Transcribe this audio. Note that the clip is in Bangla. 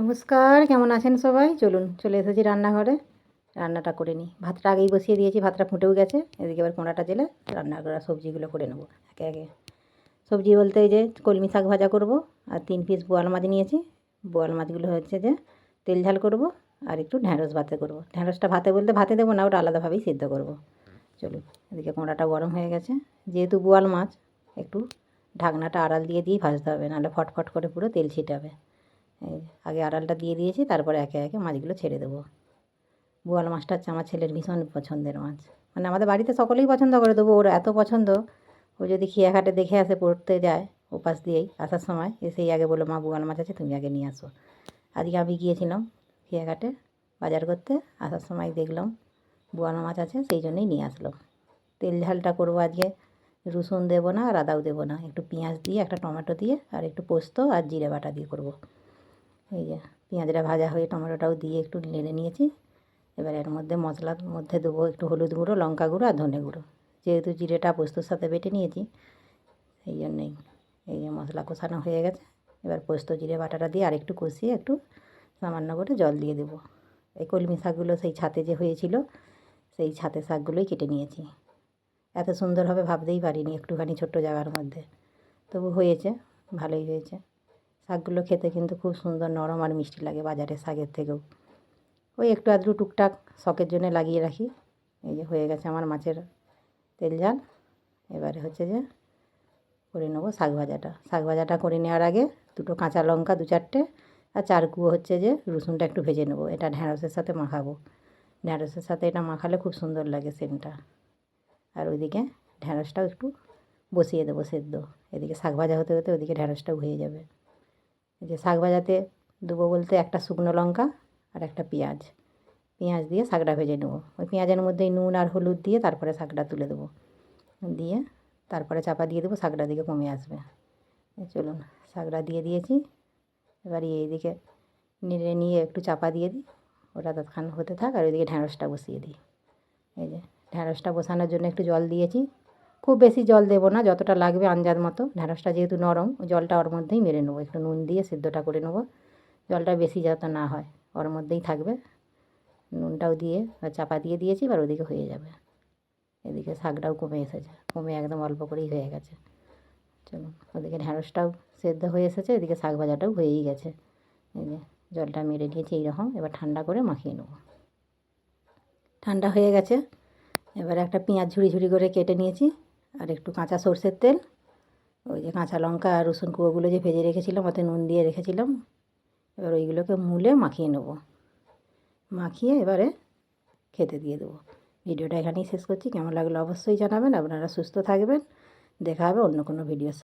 নমস্কার, কেমন আছেন সবাই? চলুন, চলে এসেছি রান্নাঘরে। রান্নাটা করে নিই। ভাতটা আগেই বসিয়ে দিয়েছি, ভাতটা ফুটেও গেছে। এদিকে এবার কোঁড়াটা জেলে রান্না করা সবজিগুলো করে নেব। একে একে সবজি বলতে যে কলমি শাক ভাজা করব, আর তিন পিস বোয়াল মাছ নিয়েছি। বোয়াল মাছগুলো হচ্ছে যে তেল ঝাল করব, আর একটু ঢ্যাঁড়স ভাতে করব। ঢ্যাঁড়সটা ভাতে বলতে ভাতে দেবো না, ওটা আলাদাভাবেই সিদ্ধ করব। চলুন, এদিকে কোঁড়াটা গরম হয়ে গেছে। যেহেতু বোয়াল মাছ, একটু ঢাকনাটা আড়াল দিয়ে দিয়েই ভাজতে হবে, নাহলে ফটফট করে পুরো তেল ছিটাবে আগে আড়ালটা দিয়ে দিয়েছি, তারপরে একে একে মাছগুলো ছেড়ে দেবো। বোয়াল মাছটা হচ্ছে আমার ছেলের ভীষণ পছন্দের মাছ। মানে আমাদের বাড়িতে সকলেই পছন্দ করে দেবো ওর এত পছন্দ, ও যদি খেয়াঘাটে দেখে আসে, পড়তে যায় ওপাশ দিয়েই আসার সময়, এসেই আগে বলল, মা, বোয়াল মাছ আছে, তুমি আগে নিয়ে আসো। আজকে আমি গিয়েছিলাম খেয়াঘাটে বাজার করতে, আসার সময় দেখলাম বোয়াল মাছ আছে, সেই জন্যই নিয়ে আসলো। তেল ঝালটা করব আজকে, রসুন দেবো না, আর আদাও দেবো না, একটু পেঁয়াজ দিয়ে, একটা টমেটো দিয়ে, আর একটু পোস্ত আর জিরে বাটা দিয়ে করব। এই যে পেঁয়াজটা ভাজা হয়ে টমেটোটাও দিয়ে একটু নেড়ে নিয়েছি। এবার এর মধ্যে মশলার মধ্যে দেবো একটু হলুদ গুঁড়ো, লঙ্কা গুঁড়ো আর ধনে গুঁড়ো। যেহেতু জিরেটা পোস্তর সাথে বেটে নিয়েছি সেই জন্যই এই যে মশলা কষানো হয়ে গেছে। এবার পোস্ত, জিরে, বাটাটা দিয়ে আরেকটু কষিয়ে একটু সামান্য করে জল দিয়ে দেবো। এই কলমি শাকগুলো সেই ছাতে যে হয়েছিল, সেই ছাতে শাকগুলোই কেটে নিয়েছি। এত সুন্দর হবে ভাবতেই পারিনি একটুখানি ছোট্ট জায়গার মধ্যে। তবু হয়েছে, ভালোই হয়েছে। শাকগুলো খেতে কিন্তু খুব সুন্দর নরম আর মিষ্টি লাগে বাজারের শাকের থেকেও। ওই একটু আধটু টুকটাক শখের জন্য লাগিয়ে রাখি। এই যে হয়ে গেছে আমার মাছের তেল ঝাল। এবারে হচ্ছে যে করে নেব শাক ভাজাটা। শাক ভাজাটা করে নেওয়ার আগে দুটো কাঁচা লঙ্কা দু চারটে আর চার কুয়ো হচ্ছে যে রসুনটা একটু ভেজে নেব। এটা ঢ্যাঁড়সের সাথে মাখাবো। ঢ্যাঁড়সের সাথে এটা মাখালে খুব সুন্দর লাগে সেন্টটা আর ওইদিকে ঢ্যাঁড়সটাও একটু বসিয়ে দেবো সেদ্ধ। এদিকে শাক ভাজা হতে হতে ওদিকে ঢ্যাঁড়সটাও হয়ে যাবে। যে শাক ভাজাতে দেবো বলতে একটা শুকনো লঙ্কা আর একটা পেঁয়াজ। পেঁয়াজ দিয়ে শাকটা ভেজে নেব। ওই পেঁয়াজের মধ্যেই নুন আর হলুদ দিয়ে তারপরে শাকটা তুলে দেবো। দিয়ে তারপরে চাপা দিয়ে দেবো, শাকটা দিকে কমে আসবে। চলুন, শাকটা দিয়ে দিয়েছি। এবার এইদিকে নেড়ে নিয়ে একটু চাপা দিয়ে দিই। ওটা তৎক্ষণ হতে থাক আর ওইদিকে ঢ্যাঁড়সটা বসিয়ে দিই। এই যে ঢ্যাঁড়সটা বসানোর জন্য একটু জল দিয়েছি। খুব বেশি জল দেবো না, যতটা লাগবে আন্দাজ মতো। ঢ্যাঁড়সটা যেহেতু নরম, জলটা ওর মধ্যেই মেরে নেব। একটু নুন দিয়ে সিদ্ধটা করে নেব। জলটা বেশি যাতে না হয়, ওর মধ্যেই থাকবে। নুনটাও দিয়ে চাপা দিয়ে দিয়েছি, এবার ওদিকে হয়ে যাবে। এদিকে শাকটাও কমে এসেছে, কমে একদম অল্প করেই হয়ে গেছে। চলুন, ওদিকে ঢ্যাঁড়সটাও সেদ্ধ হয়ে এসেছে, এদিকে শাক ভাজাটাও হয়েই গেছে। এই যে, জলটা মেরে নিয়েছি এইরকম, এবার ঠান্ডা করে মাখিয়ে নেব। ঠান্ডা হয়ে গেছে, এবার একটা পেঁয়াজ ঝুড়ি ঝুড়ি করে কেটে নিয়েছি। আর একটু কাঁচা সর্ষের তেল, ওই যে কাঁচা লঙ্কা আর রসুন কুয়োগুলো যে ভেজে রেখেছিলাম, ওতে নুন দিয়ে রেখেছিলাম। এবার ওইগুলোকে মুলে মাখিয়ে নেব। মাখিয়ে এবারে খেতে দিয়ে দেবো। ভিডিওটা এখানেই শেষ করছি। কেমন লাগল অবশ্যই জানাবেন। আপনারা সুস্থ থাকবেন। দেখা হবে অন্য কোনো ভিডিওর